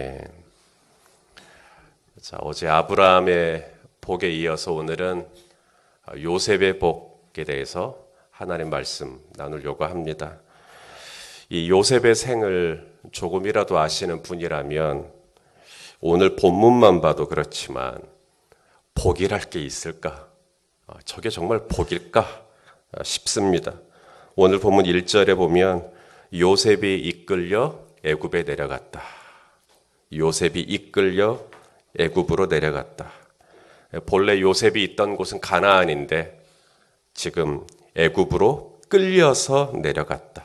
예. 자, 어제 아브라함의 복에 이어서 오늘은 요셉의 복에 대해서 하나님 말씀 나누려고 합니다. 이 요셉의 생을 조금이라도 아시는 분이라면 오늘 본문만 봐도 그렇지만 복이랄 게 있을까? 어, 저게 정말 복일까? 싶습니다. 오늘 본문 1절에 보면 요셉이 이끌려 애굽에 내려갔다. 요셉이 이끌려 애굽으로 내려갔다. 본래 요셉이 있던 곳은 가나안인데 지금 애굽으로 끌려서 내려갔다.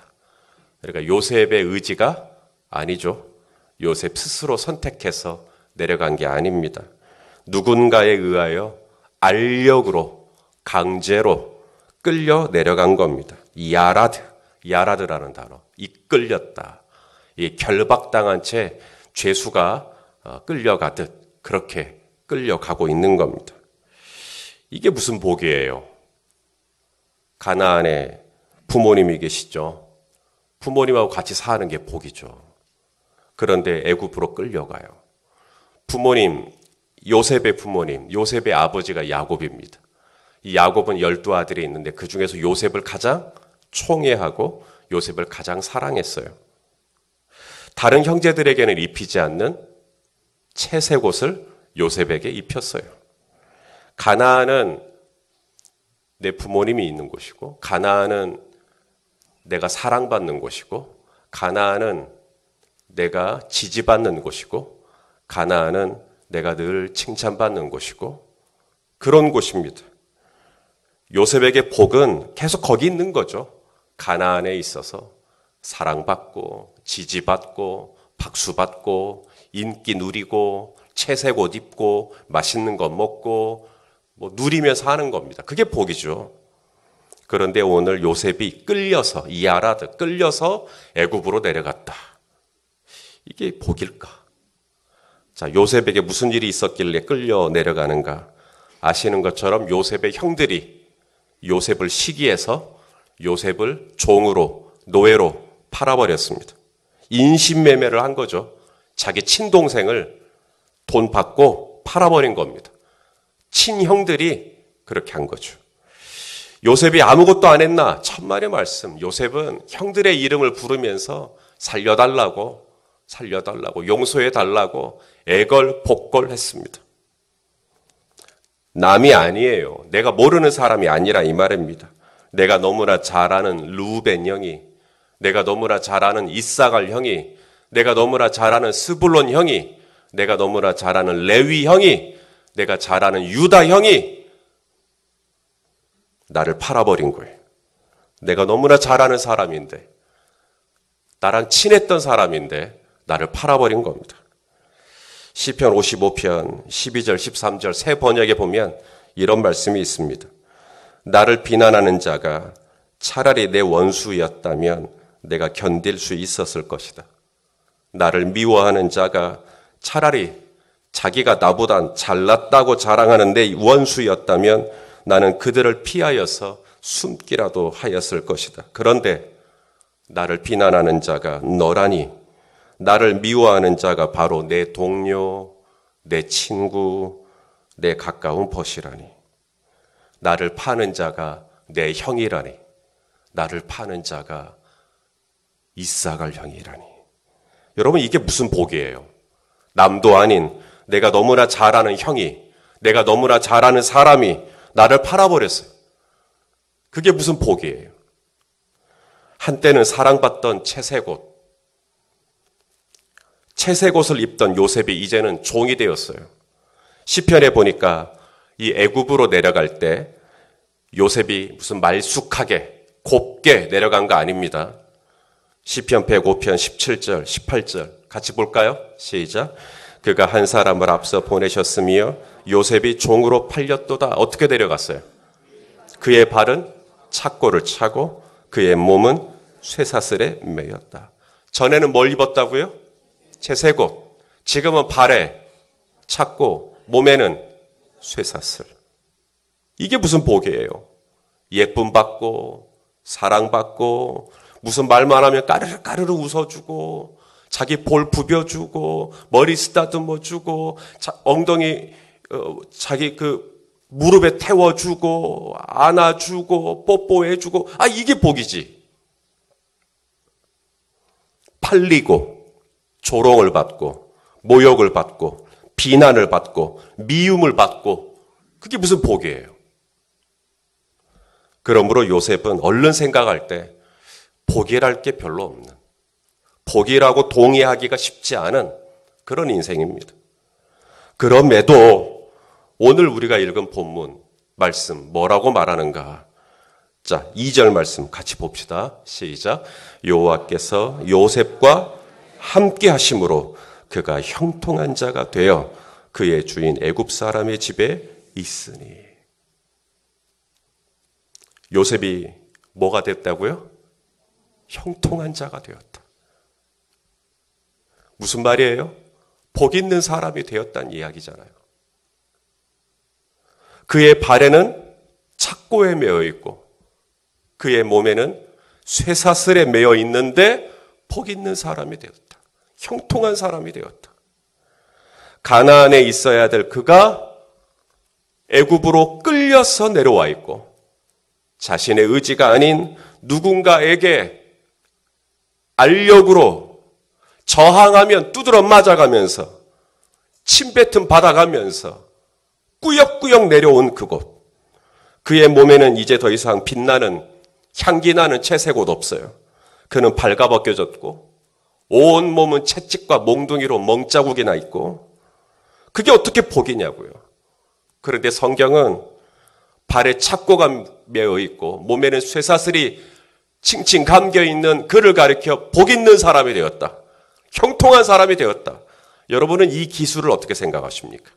그러니까 요셉의 의지가 아니죠. 요셉 스스로 선택해서 내려간 게 아닙니다. 누군가에 의하여 알력으로 강제로 끌려 내려간 겁니다. 야라드, 야라드라는 단어. 이끌렸다. 이 결박당한 채 죄수가 어, 끌려가듯 그렇게 끌려가고 있는 겁니다. 이게 무슨 복이에요? 가나안에 부모님이 계시죠. 부모님하고 같이 사는 게 복이죠. 그런데 애굽으로 끌려가요. 부모님, 요셉의 부모님, 요셉의 아버지가 야곱입니다. 이 야곱은 열두 아들이 있는데 그 중에서 요셉을 가장 총애하고 요셉을 가장 사랑했어요. 다른 형제들에게는 입히지 않는 채색 옷을 요셉에게 입혔어요. 가나안은 내 부모님이 있는 곳이고 가나안은 내가 사랑받는 곳이고 가나안은 내가 지지받는 곳이고 가나안은 내가 늘 칭찬받는 곳이고 그런 곳입니다. 요셉에게 복은 계속 거기 있는 거죠. 가나안에 있어서 사랑받고 지지받고 박수받고 인기 누리고 채색 옷 입고 맛있는 거 먹고 뭐 누리면서 하는 겁니다. 그게 복이죠. 그런데 오늘 요셉이 끌려서 이아라드 끌려서 애굽으로 내려갔다. 이게 복일까? 자, 요셉에게 무슨 일이 있었길래 끌려 내려가는가? 아시는 것처럼 요셉의 형들이 요셉을 시기해서 요셉을 종으로 노예로 팔아버렸습니다. 인신매매를 한 거죠. 자기 친동생을 돈 받고 팔아버린 겁니다. 친형들이 그렇게 한 거죠. 요셉이 아무것도 안 했나? 천만의 말씀. 요셉은 형들의 이름을 부르면서 살려달라고, 살려달라고, 용서해달라고 애걸 복걸 했습니다. 남이 아니에요. 내가 모르는 사람이 아니라 이 말입니다. 내가 너무나 잘 아는 루벤 형이, 내가 너무나 잘 아는 이사갈 형이, 내가 너무나 잘 아는 스불론 형이, 내가 너무나 잘 아는 레위 형이, 내가 잘 아는 유다 형이 나를 팔아버린 거예요. 내가 너무나 잘 아는 사람인데, 나랑 친했던 사람인데, 나를 팔아버린 겁니다. 시편 55편 12절 13절 새 번역에 보면 이런 말씀이 있습니다. 나를 비난하는 자가 차라리 내 원수였다면 내가 견딜 수 있었을 것이다. 나를 미워하는 자가 차라리 자기가 나보다 잘났다고 자랑하는 내 원수였다면 나는 그들을 피하여서 숨기라도 하였을 것이다. 그런데 나를 비난하는 자가 너라니 나를 미워하는 자가 바로 내 동료, 내 친구, 내 가까운 벗이라니. 나를 파는 자가 내 형이라니. 나를 파는 자가 이사갈 형이라니. 여러분, 이게 무슨 복이에요? 남도 아닌 내가 너무나 잘 아는 형이, 내가 너무나 잘 아는 사람이 나를 팔아버렸어요. 그게 무슨 복이에요? 한때는 사랑받던 채색옷, 채색 옷을 입던 요셉이 이제는 종이 되었어요. 시편에 보니까 이 애굽으로 내려갈 때 요셉이 무슨 말쑥하게 곱게 내려간 거 아닙니다. 시편 105편 17절, 18절 같이 볼까요? 시작. 그가 한 사람을 앞서 보내셨으며 요셉이 종으로 팔렸도다. 어떻게 내려갔어요? 그의 발은 착고를 차고 그의 몸은 쇠사슬에 매였다. 전에는 뭘 입었다고요? 채색옷. 지금은 발에 착고 몸에는 쇠사슬. 이게 무슨 복이에요? 예쁨 받고 사랑받고 무슨 말만 하면 까르르 까르르 웃어주고 자기 볼 부벼주고 머리 쓰다듬어 주고 엉덩이 어, 자기 그 무릎에 태워주고 안아주고 뽀뽀해주고 아 이게 복이지. 팔리고 조롱을 받고 모욕을 받고 비난을 받고 미움을 받고 그게 무슨 복이에요? 그러므로 요셉은 얼른 생각할 때 복이랄 게 별로 없는 복이라고 동의하기가 쉽지 않은 그런 인생입니다. 그럼에도 오늘 우리가 읽은 본문 말씀 뭐라고 말하는가? 자, 2절 말씀 같이 봅시다. 시작. 여호와께서 요셉과 함께 하심으로 그가 형통한 자가 되어 그의 주인 애굽 사람의 집에 있으니 요셉이 뭐가 됐다고요? 형통한 자가 되었다. 무슨 말이에요? 복 있는 사람이 되었다는 이야기잖아요. 그의 발에는 착고에 매어 있고 그의 몸에는 쇠사슬에 매어 있는데 복 있는 사람이 되었다. 형통한 사람이 되었다. 가나안에 있어야 될 그가 애굽으로 끌려서 내려와 있고 자신의 의지가 아닌 누군가에게 알력으로 저항하면 두드러 맞아가면서 침뱉음 받아가면서 꾸역꾸역 내려온 그곳. 그의 몸에는 이제 더 이상 빛나는 향기 나는 채색 옷 없어요. 그는 발가벗겨졌고 온 몸은 채찍과 몽둥이로 멍자국이 나 있고 그게 어떻게 복이냐고요. 그런데 성경은 발에 착고가 매어 있고 몸에는 쇠사슬이 칭칭 감겨 있는 그를 가리켜 복 있는 사람이 되었다. 형통한 사람이 되었다. 여러분은 이 기술을 어떻게 생각하십니까?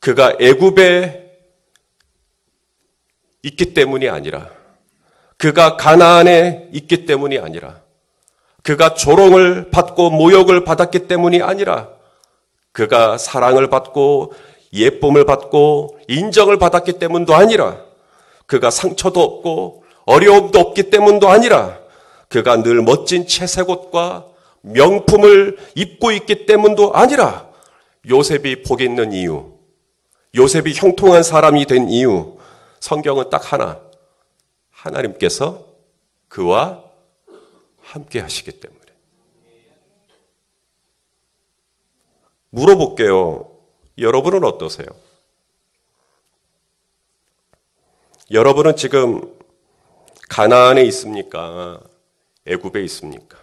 그가 애굽에 있기 때문이 아니라 그가 가나안에 있기 때문이 아니라 그가 조롱을 받고 모욕을 받았기 때문이 아니라 그가 사랑을 받고 예쁨을 받고 인정을 받았기 때문도 아니라 그가 상처도 없고 어려움도 없기 때문도 아니라 그가 늘 멋진 채색옷과 명품을 입고 있기 때문도 아니라 요셉이 복 있는 이유, 요셉이 형통한 사람이 된 이유, 성경은 딱 하나. 하나님께서 그와 함께 하시기 때문에. 물어볼게요. 여러분은 어떠세요? 여러분은 지금 가나안에 있습니까? 애굽에 있습니까?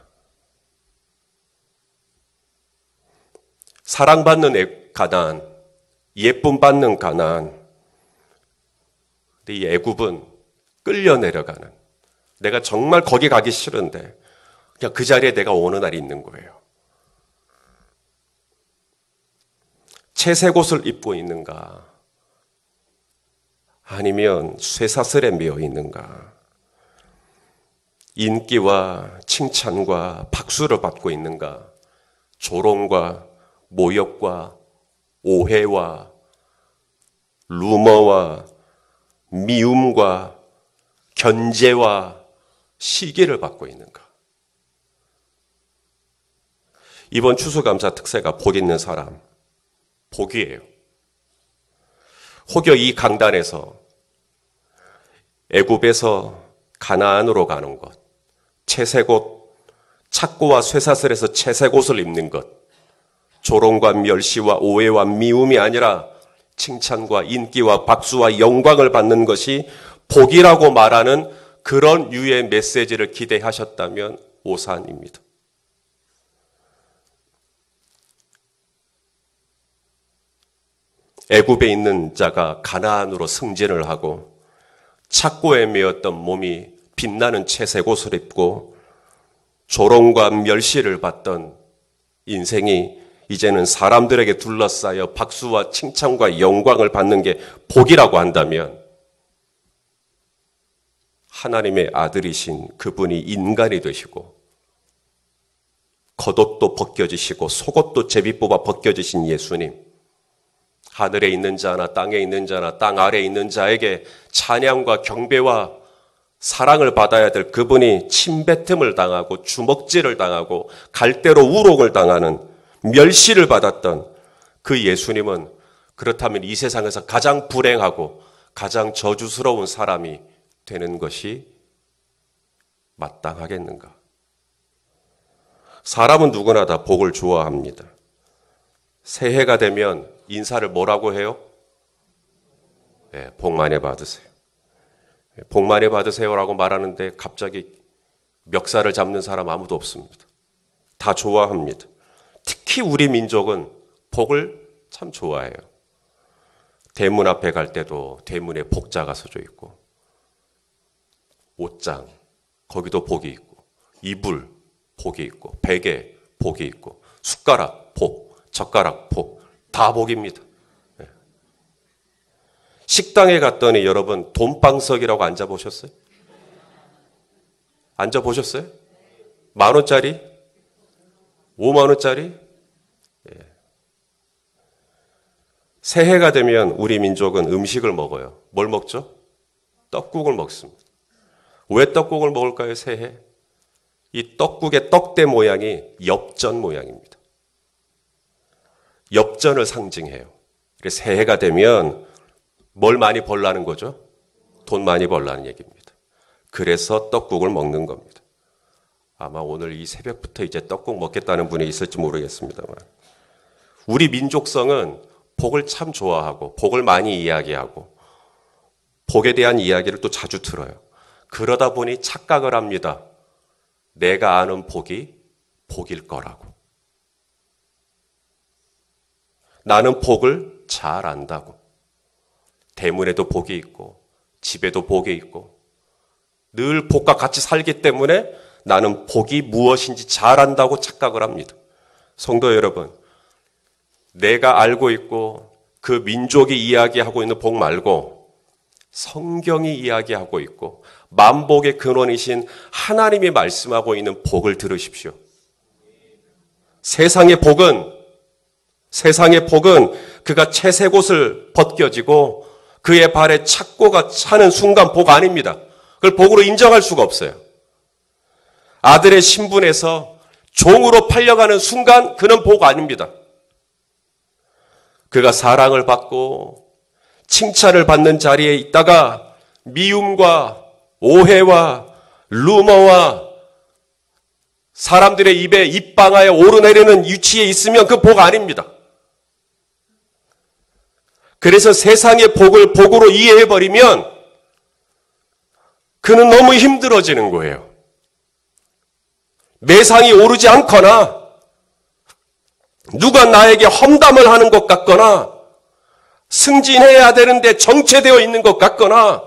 사랑받는 가나안, 예쁨 받는 가나안. 근데 이 애굽은 끌려 내려가는. 내가 정말 거기 가기 싫은데 그냥 그 자리에 내가 오는 날이 있는 거예요. 채색 옷을 입고 있는가? 아니면 쇠사슬에 매어 있는가? 인기와 칭찬과 박수를 받고 있는가? 조롱과 모욕과 오해와 루머와 미움과 견제와 시기를 받고 있는가? 이번 추수감사 특세가 복 있는 사람, 복이에요. 혹여 이 강단에서 애굽에서 가나안으로 가는 것, 채색옷, 착고와 쇠사슬에서 채색옷을 입는 것, 조롱과 멸시와 오해와 미움이 아니라 칭찬과 인기와 박수와 영광을 받는 것이 복이라고 말하는 그런 유의 메시지를 기대하셨다면 오산입니다. 애굽에 있는 자가 가나안으로 승진을 하고 착고에 매었던 몸이 빛나는 채색 옷을 입고 조롱과 멸시를 받던 인생이 이제는 사람들에게 둘러싸여 박수와 칭찬과 영광을 받는 게 복이라고 한다면 하나님의 아들이신 그분이 인간이 되시고 겉옷도 벗겨지시고 속옷도 제비 뽑아 벗겨지신 예수님 하늘에 있는 자나 땅에 있는 자나 땅 아래에 있는 자에게 찬양과 경배와 사랑을 받아야 될 그분이 침뱉음을 당하고 주먹질을 당하고 갈대로 우롱을 당하는 멸시를 받았던 그 예수님은 그렇다면 이 세상에서 가장 불행하고 가장 저주스러운 사람이 되는 것이 마땅하겠는가? 사람은 누구나 다 복을 좋아합니다. 새해가 되면 인사를 뭐라고 해요? 네, 복 많이 받으세요. 복 많이 받으세요라고 말하는데 갑자기 멱살을 잡는 사람 아무도 없습니다. 다 좋아합니다. 특히 우리 민족은 복을 참 좋아해요. 대문 앞에 갈 때도 대문에 복자가 서져 있고, 옷장, 거기도 복이 있고, 이불, 복이 있고, 베개, 복이 있고, 숟가락, 복, 젓가락, 복, 다 복입니다. 식당에 갔더니 여러분 돈방석이라고 앉아보셨어요? 앉아보셨어요? 만 원짜리? 5만 원짜리? 예. 새해가 되면 우리 민족은 음식을 먹어요. 뭘 먹죠? 떡국을 먹습니다. 왜 떡국을 먹을까요, 새해? 이 떡국의 떡대 모양이 엽전 모양입니다. 엽전을 상징해요. 그래서 새해가 되면 뭘 많이 벌라는 거죠? 돈 많이 벌라는 얘기입니다. 그래서 떡국을 먹는 겁니다. 아마 오늘 이 새벽부터 이제 떡국 먹겠다는 분이 있을지 모르겠습니다만. 우리 민족성은 복을 참 좋아하고, 복을 많이 이야기하고, 복에 대한 이야기를 또 자주 들어요. 그러다 보니 착각을 합니다. 내가 아는 복이 복일 거라고. 나는 복을 잘 안다고. 대문에도 복이 있고 집에도 복이 있고 늘 복과 같이 살기 때문에 나는 복이 무엇인지 잘 안다고 착각을 합니다. 성도 여러분, 내가 알고 있고 그 민족이 이야기하고 있는 복 말고 성경이 이야기하고 있고 만복의 근원이신 하나님이 말씀하고 있는 복을 들으십시오. 세상의 복은 세상의 복은 그가 채색옷을 벗겨지고 그의 발에 착고가 차는 순간 복 아닙니다. 그걸 복으로 인정할 수가 없어요. 아들의 신분에서 종으로 팔려가는 순간 그는 복 아닙니다. 그가 사랑을 받고 칭찬을 받는 자리에 있다가 미움과 오해와 루머와 사람들의 입에 입방하에 오르내리는 위치에 있으면 그 복 아닙니다. 그래서 세상의 복을 복으로 이해해버리면 그는 너무 힘들어지는 거예요. 매상이 오르지 않거나 누가 나에게 험담을 하는 것 같거나 승진해야 되는데 정체되어 있는 것 같거나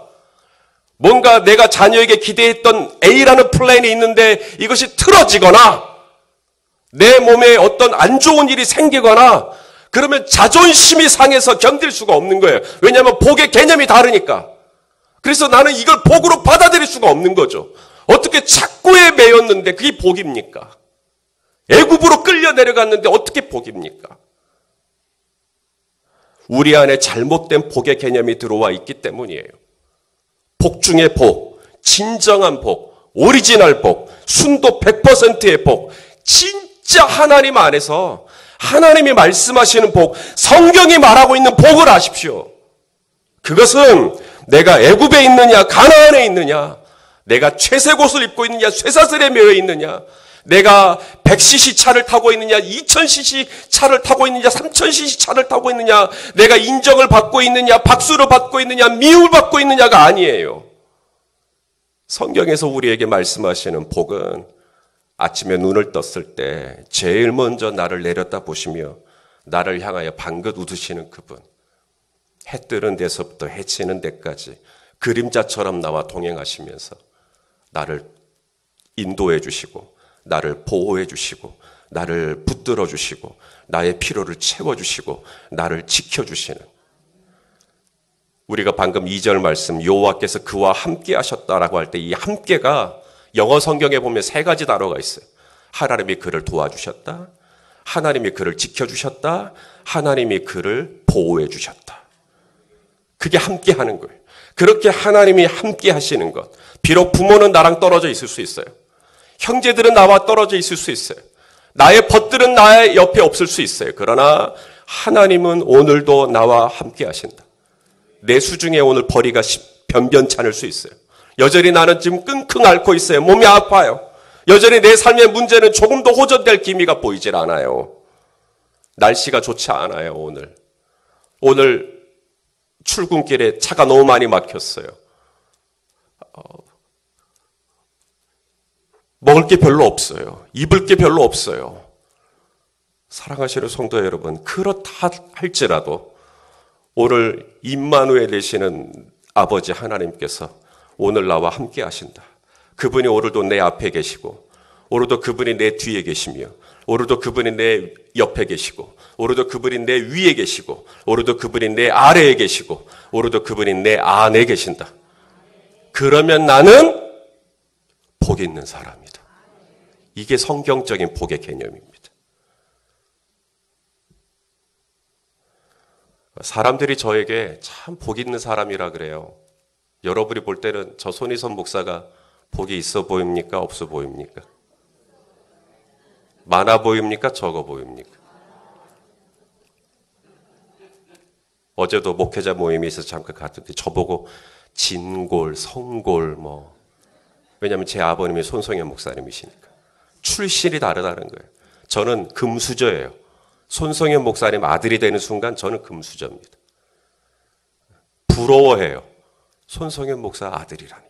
뭔가 내가 자녀에게 기대했던 A라는 플랜이 있는데 이것이 틀어지거나 내 몸에 어떤 안 좋은 일이 생기거나 그러면 자존심이 상해서 견딜 수가 없는 거예요. 왜냐하면 복의 개념이 다르니까. 그래서 나는 이걸 복으로 받아들일 수가 없는 거죠. 어떻게 착고에 매였는데 그게 복입니까? 애굽으로 끌려 내려갔는데 어떻게 복입니까? 우리 안에 잘못된 복의 개념이 들어와 있기 때문이에요. 복 중의 복, 진정한 복, 오리지널 복, 순도 100%의 복, 진짜 하나님 안에서 하나님이 말씀하시는 복, 성경이 말하고 있는 복을 아십시오. 그것은 내가 애굽에 있느냐, 가나안에 있느냐, 내가 채색옷을 입고 있느냐, 쇠사슬에 매여 있느냐, 내가 100cc 차를 타고 있느냐, 2000cc 차를 타고 있느냐, 3000cc 차를 타고 있느냐, 내가 인정을 받고 있느냐, 박수를 받고 있느냐, 미움을 받고 있느냐가 아니에요. 성경에서 우리에게 말씀하시는 복은 아침에 눈을 떴을 때 제일 먼저 나를 내렸다 보시며 나를 향하여 방긋 웃으시는 그분. 해 뜨는 데서부터 해치는 데까지 그림자처럼 나와 동행하시면서 나를 인도해 주시고 나를 보호해 주시고 나를 붙들어 주시고 나의 피로를 채워 주시고 나를 지켜 주시는 우리가 방금 2절 말씀 여호와께서 그와 함께 하셨다라고 할 때 이 함께가 영어 성경에 보면 세 가지 단어가 있어요. 하나님이 그를 도와주셨다. 하나님이 그를 지켜주셨다. 하나님이 그를 보호해 주셨다. 그게 함께 하는 거예요. 그렇게 하나님이 함께 하시는 것. 비록 부모는 나랑 떨어져 있을 수 있어요. 형제들은 나와 떨어져 있을 수 있어요. 나의 벗들은 나의 옆에 없을 수 있어요. 그러나 하나님은 오늘도 나와 함께 하신다. 내 수중에 오늘 벌이가 변변치 않을 수 있어요. 여전히 나는 지금 끙끙 앓고 있어요. 몸이 아파요. 여전히 내 삶의 문제는 조금도 호전될 기미가 보이질 않아요. 날씨가 좋지 않아요, 오늘. 오늘 출근길에 차가 너무 많이 막혔어요. 어, 먹을 게 별로 없어요. 입을 게 별로 없어요. 사랑하시는 성도 여러분, 그렇다 할지라도 오늘 임마누에 되시는 아버지 하나님께서 오늘 나와 함께 하신다. 그분이 오늘도 내 앞에 계시고, 오늘도 그분이 내 뒤에 계시며, 오늘도 그분이 내 옆에 계시고, 오늘도 그분이 내 위에 계시고, 오늘도 그분이 내 아래에 계시고, 오늘도 그분이 내 안에 계신다. 그러면 나는 복 있는 사람이다. 이게 성경적인 복의 개념입니다. 사람들이 저에게 참 복 있는 사람이라 그래요. 여러분이 볼 때는 저 손희선 목사가 복이 있어 보입니까? 없어 보입니까? 많아 보입니까? 적어 보입니까? 어제도 목회자 모임이 있어서 잠깐 갔더니 저보고 진골, 성골 뭐 왜냐하면 제 아버님이 손성현 목사님이시니까 출신이 다르다는 거예요. 저는 금수저예요. 손성현 목사님 아들이 되는 순간 저는 금수저입니다. 부러워해요. 손성현 목사 아들이라니.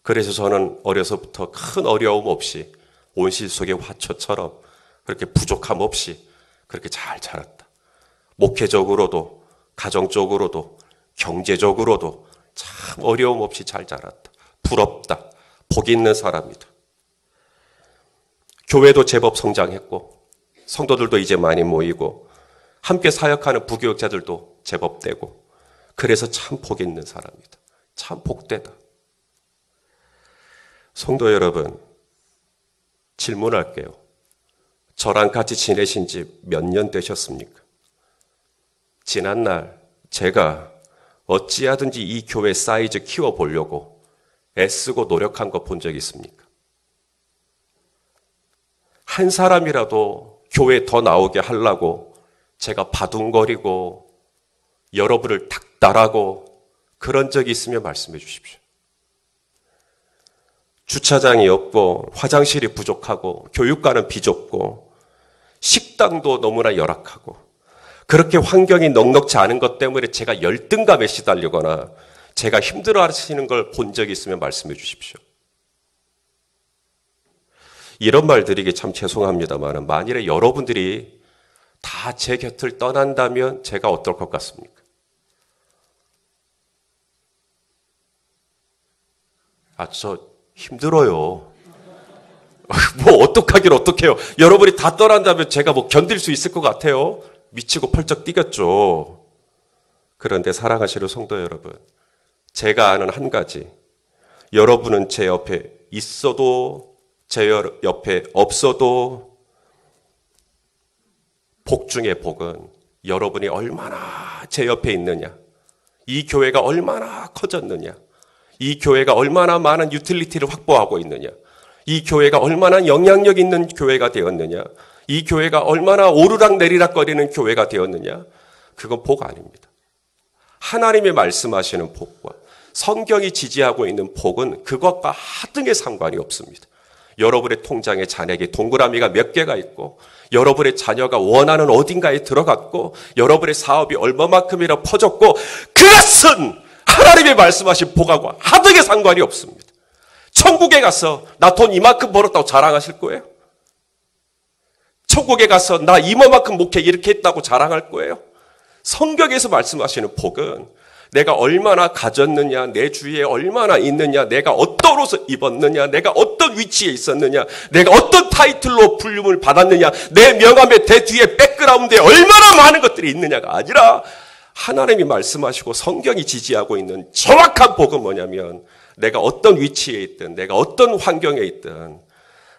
그래서 저는 어려서부터 큰 어려움 없이 온실 속의 화초처럼 그렇게 부족함 없이 그렇게 잘 자랐다. 목회적으로도, 가정적으로도, 경제적으로도 참 어려움 없이 잘 자랐다. 부럽다. 복 있는 사람이다. 교회도 제법 성장했고, 성도들도 이제 많이 모이고, 함께 사역하는 부교육자들도 제법 되고, 그래서 참 복 있는 사람이다. 참 복되다. 성도 여러분, 질문할게요. 저랑 같이 지내신 지 몇 년 되셨습니까? 지난 날 제가 어찌하든지 이 교회 사이즈 키워보려고 애쓰고 노력한 거 본 적 있습니까? 한 사람이라도 교회 더 나오게 하려고 제가 바둥거리고 여러분을 닥달하고 그런 적이 있으면 말씀해 주십시오. 주차장이 없고 화장실이 부족하고 교육관은 비좁고 식당도 너무나 열악하고 그렇게 환경이 넉넉지 않은 것 때문에 제가 열등감에 시달리거나 제가 힘들어 하시는 걸 본 적이 있으면 말씀해 주십시오. 이런 말 드리기 참 죄송합니다만 만일에 여러분들이 다 제 곁을 떠난다면 제가 어떨 것 같습니까? 아, 저 힘들어요. 뭐 어떡하긴 어떡해요. 여러분이 다 떠난다면 제가 뭐 견딜 수 있을 것 같아요. 미치고 펄쩍 뛰겠죠. 그런데 사랑하시는 성도 여러분, 제가 아는 한 가지. 여러분은 제 옆에 있어도 제 옆에 없어도 복 중의 복은 여러분이 얼마나 제 옆에 있느냐. 이 교회가 얼마나 커졌느냐. 이 교회가 얼마나 많은 유틸리티를 확보하고 있느냐. 이 교회가 얼마나 영향력 있는 교회가 되었느냐. 이 교회가 얼마나 오르락 내리락 거리는 교회가 되었느냐. 그건 복 아닙니다. 하나님의 말씀하시는 복과 성경이 지지하고 있는 복은 그것과 하등의 상관이 없습니다. 여러분의 통장에 잔액에 동그라미가 몇 개가 있고 여러분의 자녀가 원하는 어딘가에 들어갔고 여러분의 사업이 얼마만큼이나 퍼졌고 그것은 하나님의 말씀하신 복하고 하등의 상관이 없습니다. 천국에 가서 나 돈 이만큼 벌었다고 자랑하실 거예요? 천국에 가서 나 이만큼 목회 이렇게 했다고 자랑할 거예요? 성경에서 말씀하시는 복은 내가 얼마나 가졌느냐, 내 주위에 얼마나 있느냐, 내가 어떤 옷을 입었느냐, 내가 어떤 위치에 있었느냐, 내가 어떤 타이틀로 불림을 받았느냐, 내 명함의 대 뒤에 백그라운드에 얼마나 많은 것들이 있느냐가 아니라 하나님이 말씀하시고 성경이 지지하고 있는 정확한 복은 뭐냐면 내가 어떤 위치에 있든 내가 어떤 환경에 있든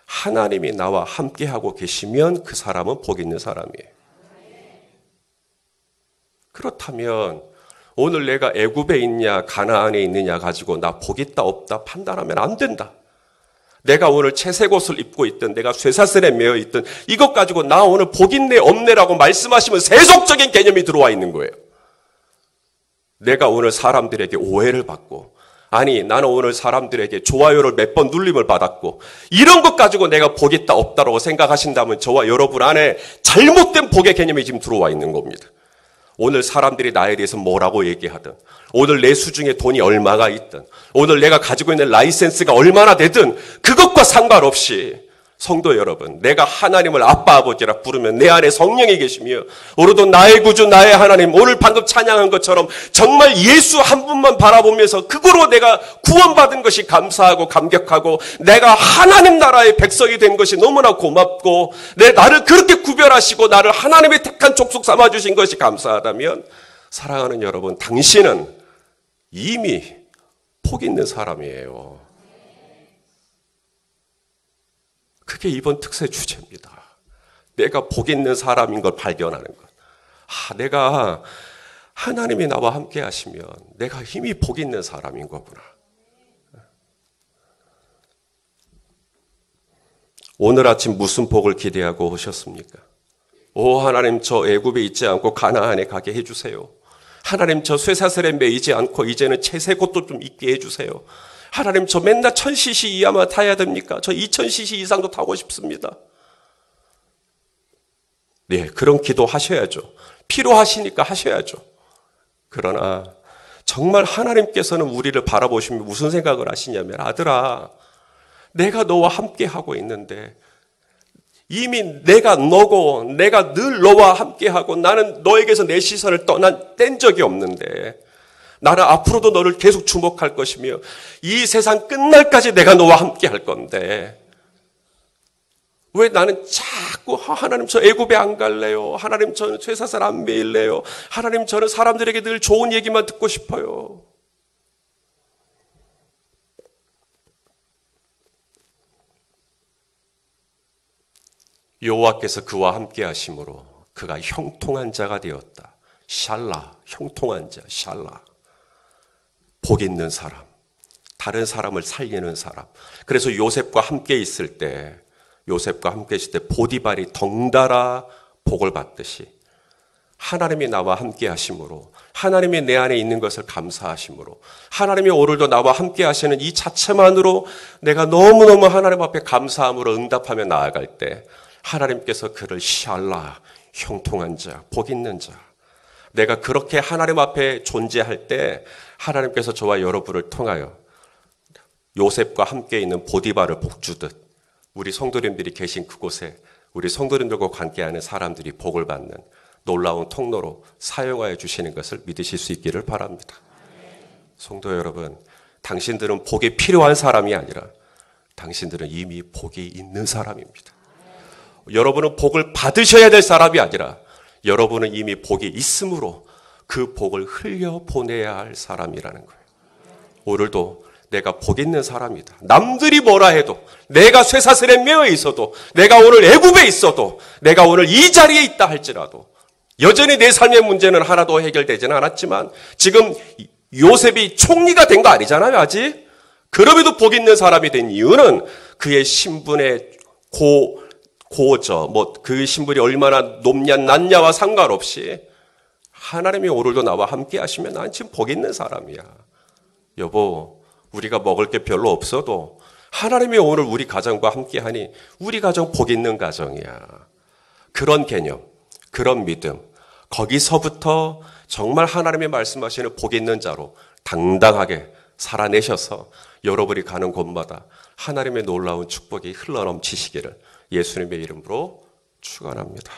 하나님이 나와 함께하고 계시면 그 사람은 복 있는 사람이에요. 그렇다면 오늘 내가 애굽에 있냐 가나안에 있느냐 가지고 나 복 있다 없다 판단하면 안 된다. 내가 오늘 채색 옷을 입고 있든 내가 쇠사슬에 매어 있든 이것 가지고 나 오늘 복 있네 없네라고 말씀하시면 세속적인 개념이 들어와 있는 거예요. 내가 오늘 사람들에게 오해를 받고 아니 나는 오늘 사람들에게 좋아요를 몇 번 눌림을 받았고 이런 것 가지고 내가 복 있다 없다라고 생각하신다면 저와 여러분 안에 잘못된 복의 개념이 지금 들어와 있는 겁니다. 오늘 사람들이 나에 대해서 뭐라고 얘기하든, 오늘 내 수중에 돈이 얼마가 있든, 오늘 내가 가지고 있는 라이센스가 얼마나 되든, 그것과 상관없이 성도 여러분, 내가 하나님을 아빠 아버지라 부르면 내 안에 성령이 계시며 오늘도 나의 구주 나의 하나님 오늘 방금 찬양한 것처럼 정말 예수 한 분만 바라보면서 그거로 내가 구원받은 것이 감사하고 감격하고 내가 하나님 나라의 백성이 된 것이 너무나 고맙고 내 나를 그렇게 구별하시고 나를 하나님의 택한 족속 삼아 주신 것이 감사하다면 사랑하는 여러분, 당신은 이미 복 있는 사람이에요. 그게 이번 특세 주제입니다. 내가 복 있는 사람인 걸 발견하는 것. 아, 내가 하나님이 나와 함께 하시면 내가 힘이 복 있는 사람인 거구나. 오늘 아침 무슨 복을 기대하고 오셨습니까? 오 하나님 저 애굽에 있지 않고 가나안에 가게 해주세요. 하나님 저 쇠사슬에 매이지 않고 이제는 채색 옷도 좀 입게 해주세요. 하나님 저 맨날 1000cc 이하만 타야 됩니까? 저 2000cc 이상도 타고 싶습니다. 네, 그런 기도 하셔야죠. 필요하시니까 하셔야죠. 그러나 정말 하나님께서는 우리를 바라보시면 무슨 생각을 하시냐면 아들아, 내가 너와 함께 하고 있는데 이미 내가 너고 내가 늘 너와 함께 하고 나는 너에게서 내 시선을 떠난 뗀 적이 없는데 나는 앞으로도 너를 계속 주목할 것이며 이 세상 끝날까지 내가 너와 함께 할 건데 왜 나는 자꾸 하나님 저 애굽에 안 갈래요. 하나님 저는 쇠사슬 안 매일래요. 하나님 저는 사람들에게 늘 좋은 얘기만 듣고 싶어요. 여호와께서 그와 함께 하심으로 그가 형통한 자가 되었다. 샬라, 형통한 자, 샬라. 복 있는 사람, 다른 사람을 살리는 사람. 그래서 요셉과 함께 있을 때, 요셉과 함께 있을 때 보디발이 덩달아 복을 받듯이 하나님이 나와 함께 하심으로 하나님이 내 안에 있는 것을 감사하심으로 하나님이 오늘도 나와 함께 하시는 이 자체만으로 내가 너무너무 하나님 앞에 감사함으로 응답하며 나아갈 때 하나님께서 그를 샬라 형통한 자, 복 있는 자. 내가 그렇게 하나님 앞에 존재할 때 하나님께서 저와 여러분을 통하여 요셉과 함께 있는 보디바를 복주듯 우리 성도님들이 계신 그곳에 우리 성도님들과 관계하는 사람들이 복을 받는 놀라운 통로로 사용하여 주시는 것을 믿으실 수 있기를 바랍니다. 성도 여러분, 당신들은 복이 필요한 사람이 아니라 당신들은 이미 복이 있는 사람입니다. 여러분은 복을 받으셔야 될 사람이 아니라 여러분은 이미 복이 있으므로 그 복을 흘려 보내야 할 사람이라는 거예요. 오늘도 내가 복 있는 사람이다. 남들이 뭐라 해도 내가 쇠사슬에 매어 있어도 내가 오늘 애굽에 있어도 내가 오늘 이 자리에 있다 할지라도 여전히 내 삶의 문제는 하나도 해결되지는 않았지만 지금 요셉이 총리가 된 거 아니잖아요, 아직. 그럼에도 복 있는 사람이 된 이유는 그의 신분의 고 고저, 뭐 그 신분이 얼마나 높냐 낮냐와 상관없이 하나님이 오늘도 나와 함께 하시면 난 지금 복 있는 사람이야. 여보, 우리가 먹을 게 별로 없어도 하나님이 오늘 우리 가정과 함께 하니 우리 가정 복 있는 가정이야. 그런 개념, 그런 믿음. 거기서부터 정말 하나님이 말씀하시는 복 있는 자로 당당하게 살아내셔서 여러분이 가는 곳마다 하나님의 놀라운 축복이 흘러넘치시기를 예수님의 이름으로 축원합니다.